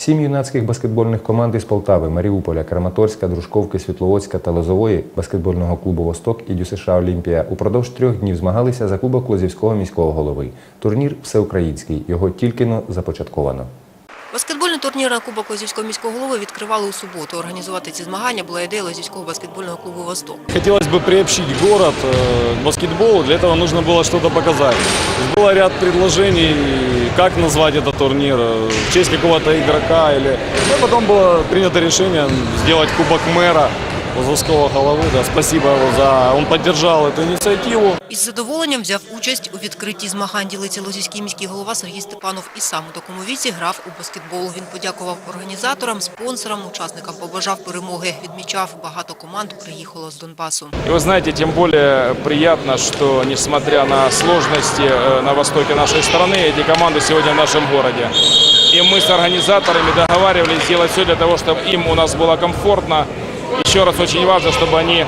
Сім юнацьких баскетбольних команд із Полтави, Маріуполя, Краматорська, Дружковки, Світловодська та Лозової баскетбольного клубу Восток і ДЮСШ Олімпія упродовж трьох днів змагалися за кубок Лозівського міського голови. Турнір всеукраїнський. Його тільки но започатковано Баскетбольний турнір на Кубок Лозівського міського голови відкривали у суботу. Організувати ці змагання була ідея Лозівського баскетбольного клубу «Восток». Хотелось бы приобщить город э, к баскетболу, для этого нужно было что-то показать. То есть Было ряд предложений, как назвать этот турнир, э, в честь какого-то игрока или... Ну, а потом было принято решение сделать Кубок мэра Лозовского головы. Да, спасибо его за... Он поддержал эту инициативу. Із задоволенням взяв участь у відкритті змагань. Ділиться Лозівський міський голова Сергій Степанов і сам у такому віці грав у баскетбол. Він подякував організаторам, спонсорам, учасникам побажав перемоги. Відмічав, багато команд приїхало з Донбасу. И вы знаете, тем более приятно, что несмотря на сложности э, на востоке нашей страны, эти команды сегодня в нашем городе. И мы с организаторами договаривались сделать все для того, чтобы им у нас было комфортно. Еще раз очень важно, чтобы они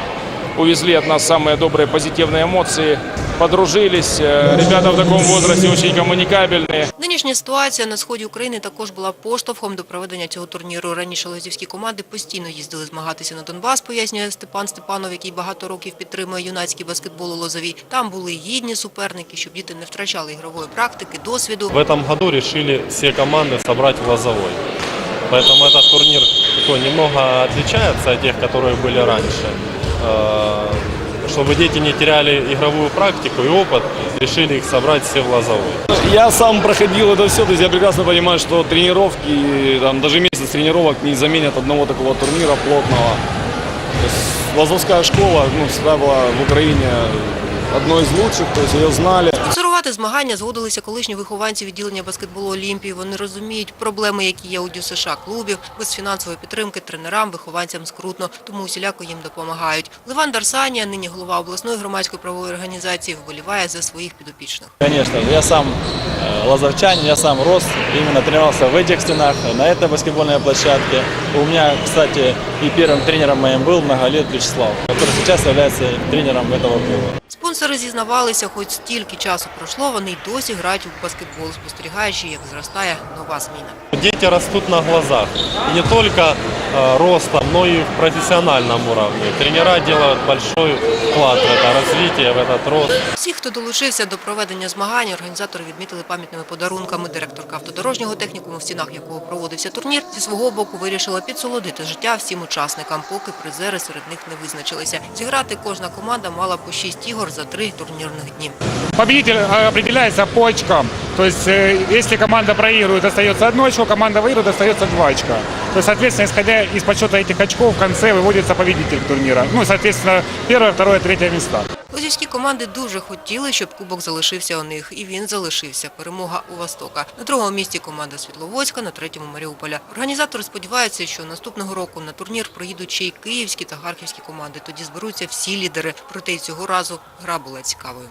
увезли от нас самые добрые позитивные эмоции, подружились. Э, Ребята в таком возрасте очень коммуникабельные. Нинішня ситуація на сході України також була поштовхом до проведення цього турніру. Раніше лозівські команди постійно їздили змагатися на Донбас, пояснює Степан Степанов, який багато років підтримує юнацький баскетбол у Лозові. Там були гідні суперники, щоб діти не втрачали ігрової практики, досвіду. В этом году решили все команды собрать в Лозовой. Поэтому этот турнир такой немного отличается от тех, которые были раньше. Э, Чтобы дети не теряли игровую практику и опыт, решили их собрать все в Лозовой. Я сам проходил это все, то есть я прекрасно понимаю, что тренировки, там, даже месяц тренировок не заменят одного такого турнира плотного. То есть Лазовская школа ну, всегда была в Украине одной из лучших, то есть ее знали. Спонсорувати змагання згодилися колишні вихованці відділення баскетболу Олімпії. Вони розуміють проблеми, які є у ДЮСШ клубів. Без фінансової підтримки тренерам, вихованцям скрутно, тому усіляко їм допомагають. Ливан Дарсанія, нині голова обласної громадської правової організації, вболіває за своїх підопічних. Конечно же, я сам э, лазовчанин, я сам рос, именно тренировался в этих стенах, на этой баскетбольной площадке. У меня, кстати, и первым тренером моим был много лет Вячеслав, который сейчас является тренером этого клуба. Спонсори зізнавалися, хоч стільки часу пройшло, вони й досі грають у баскетбол, спостерігаючи, як зростає нова зміна. Дети растут на глазах. И не только э, ростом, но и в профессиональном уровне. Тренера делают большой вклад в это развитие, в этот рост. Всі, хто долучився до проведення змагань, організатори відмітили пам'ятними подарунками. Директорка автодорожнього технікуму, в стінах якого проводився турнір, зі свого боку вирішила підсолодити життя всім учасникам, поки призери серед них не визначилися. Зіграти кожна команда мала по шість ігор за три турнірних дні. Победитель э, определяется по очкам. То есть, э, если команда проигрывает, остается одно очко, команда выигрывает, остается два очка. То есть, соответственно, исходя из подсчета этих очков, в конце выводится победитель турнира. Ну, и, соответственно, первое, второе, третье места. Лозівські команди дуже хотіли, щоб кубок залишився у них, і він залишився. Перемога у Востока. На другому місці команда Світловодська, на третьому Маріуполя. Організатори сподіваються, що наступного року на турнір приїдуть ще й київські та харківські команди. Тоді зберуться всі лідери. Проте й цього разу гра була цікавою.